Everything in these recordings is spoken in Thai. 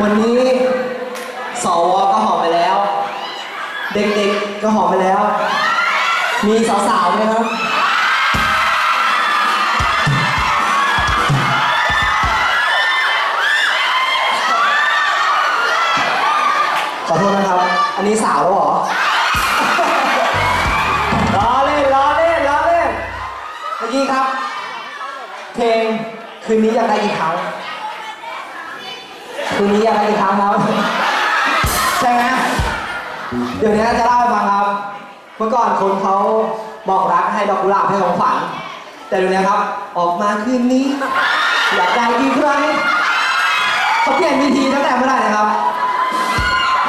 วันนี้สวก็หอมไปแล้ว เด็กๆก็หอมไปแล้ว มีสาวๆไหมครับขอโทษนะครับ อันนี้สาวแล้วเหรอล้อเล่นล้อเล่นล้อเล่นเมื่อกี้ครับ เพลงคืนนี้อยากได้กี่ครั้ง คืนนี้อยากได้กี่ครั้งครับใช่ไหมเดี๋ยวนี้จะเล่าให้ฟังครับ เมื่อก่อนคนเขาบอกรักให้ดอกกุหลาบให้ของขวัญแต่เดี๋ยวนี้ครับ ออกมาคืนนี้ อยากได้กี่ครั้งเขาเปลี่ยนวิธีตั้งแต่เมื่อไหร่นะครับ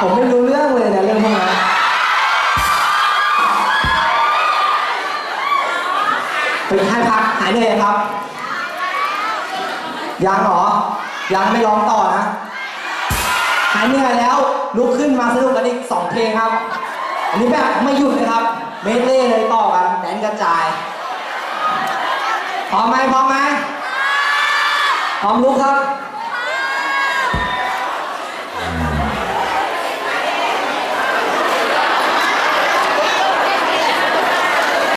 ผมไม่รู้เรื่องเลยนะเรื่องพวกนั้นไปให้พักหายเหนื่อยครับ ยังเหรอ ยังไม่ร้องต่อนะ หายเหนื่อยแล้วลุกขึ้นมาสนุกกันอีกสองเพลงครับ อันนี้แบบไม่หยุดเลยครับ เมดเล่เลยต่อกันแดนกระจาย พร้อมไหมพร้อมไหมพร้อมลุกครับ